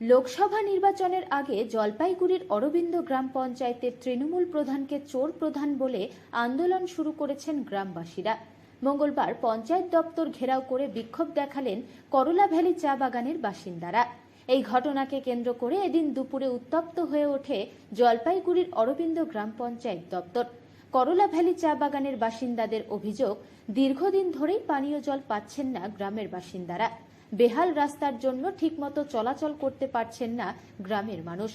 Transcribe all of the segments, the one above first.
লোকসভা নির্বাচনের আগে জলপাইগুড়ির অরবিন্দ গ্রাম পঞ্চায়েতের তৃণমূল প্রধানকে চোর প্রধান বলে আন্দোলন শুরু করেছেন গ্রামবাসীরা। মঙ্গলবার পঞ্চায়েত দপ্তর ঘেরাও করে বিক্ষোভ দেখালেন করলা ভ্যালি চা বাগানের বাসিন্দারা। এই ঘটনাকে কেন্দ্র করে এদিন দুপুরে উত্তপ্ত হয়ে ওঠে জলপাইগুড়ির অরবিন্দ গ্রাম পঞ্চায়েত দপ্তর। করলা ভ্যালি চা বাগানের বাসিন্দাদের অভিযোগ, দীর্ঘদিন ধরেই পানীয় জল পাচ্ছেন না গ্রামের বাসিন্দারা। বেহাল রাস্তার জন্য ঠিকমতো চলাচল করতে পারছেন না গ্রামের মানুষ।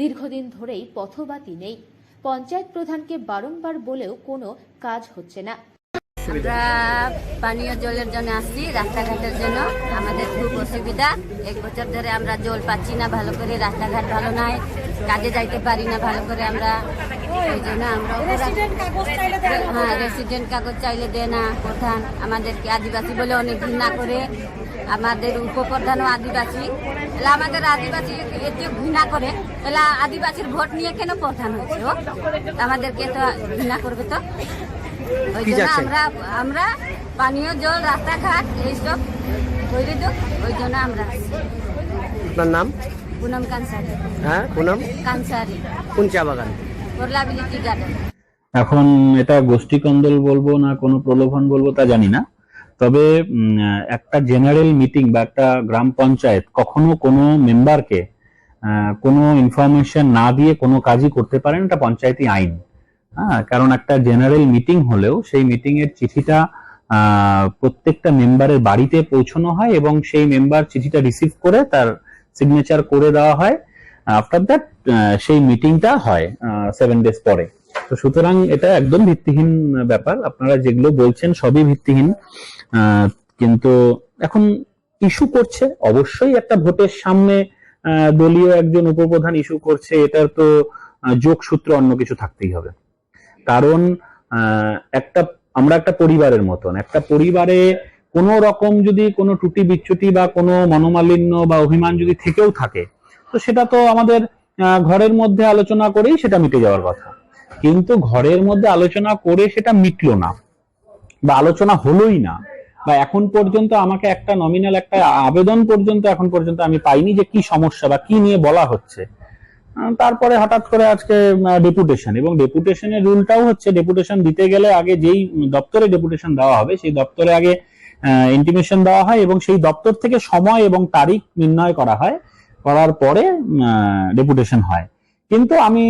দীর্ঘদিন ধরেই পথবাতি নেই। পঞ্চায়েত প্রধানকে বারংবার বলেও কোনো কাজ হচ্ছে না। আমরা পানীয় জলের জন্য আসছি রাস্তাঘাটের জন্য। আমাদের খুব অসুবিধা। এক বছর ধরে আমরা জল পাচ্ছি না ভালো করে রাস্তাঘাট ভালো নাই কাজে যাইতে পারি না ভালো করে আমরা। ওই জন্য আমরা হ্যাঁ রেসিডেন্ট কাগজ চাইলে দেয় না। প্রধান আমাদেরকে আদিবাসী বলে অনেক ঘৃণা করে। আমাদের উপপ্রধানও আদিবাসী। এলা আমাদের আদিবাসী এতে ঘৃণা করে। এলা আদিবাসীর ভোট নিয়ে কেন প্রধান হয়েছে ও? আমাদেরকে তো ঘৃণা করবে তো। ওই জন্য আমরা আমরা পানীয় জল রাস্তাঘাট এইসব করে দো ওই জন্য আমরা। আপনার নাম? পুনম কানসারি। হ্যাঁ পুনম? কানসারি। কোন চা বাগান? এখন এটা গোষ্ঠী কন্দল বলব না কোনো প্রলোভন বলব তা জানি না। তবে একটা জেনারেল মিটিং বা একটা গ্রাম পঞ্চায়েত কখনো কোনো মেম্বারকে কোনো ইনফরমেশন না দিয়ে কোনো কাজই করতে পারেন এটা পঞ্চায়েতি আইন। হ্যাঁ কারণ একটা জেনারেল মিটিং হলেও সেই মিটিং এর চিঠিটা প্রত্যেকটা মেম্বারের বাড়িতে পৌঁছানো হয় এবং সেই মেম্বার চিঠিটা রিসিভ করে তার সিগনেচার করে দেওয়া হয়। আফটার দ্যাট সেই মিটিংটা হয় সেভেন ডেজ পরে। তো সুতরাং এটা একদম ভিত্তিহীন ব্যাপার। আপনারা যেগুলো বলছেন সবই ভিত্তিহীন। কিন্তু এখন ইস্যু করছে। অবশ্যই একটা ভোটের সামনে দলীয় একজন উপপ্রধান ইস্যু করছে এটার তো আহ, যোগসূত্র অন্য কিছু থাকতেই হবে। কারণ একটা আমরা একটা পরিবারের মতন। একটা পরিবারে কোনো রকম যদি কোনো ত্রুটি বিচ্যুতি বা কোনো মনোমালিন্য বা অভিমান যদি থেকেও থাকে তো সেটা তো আমাদের ঘরের মধ্যে আলোচনা করেই সেটা মিটে যাওয়ার কথা। কিন্তু ঘরের মধ্যে আলোচনা করে সেটা মিটলো না বা আলোচনা হলোই না। বা এখন পর্যন্ত আমাকে একটা নমিনাল একটা আবেদন পর্যন্ত এখন পর্যন্ত আমি পাইনি যে কি সমস্যা বা কি নিয়ে বলা হচ্ছে। তারপরে হঠাৎ করে আজকে ডেপুটেশন এবং ডেপুটেশনের রুলটাও হচ্ছে ডেপুটেশন দিতে গেলে আগে যেই দপ্তরে ডেপুটেশন দেওয়া হবে, সেই দপ্তরে আগে ইন্টিমেশন দেওয়া হয় এবং সেই দপ্তর থেকে সময় এবং তারিখ নির্ণয় করা হয়, করার পরে ডেপুটেশন হয়। কিন্তু আমি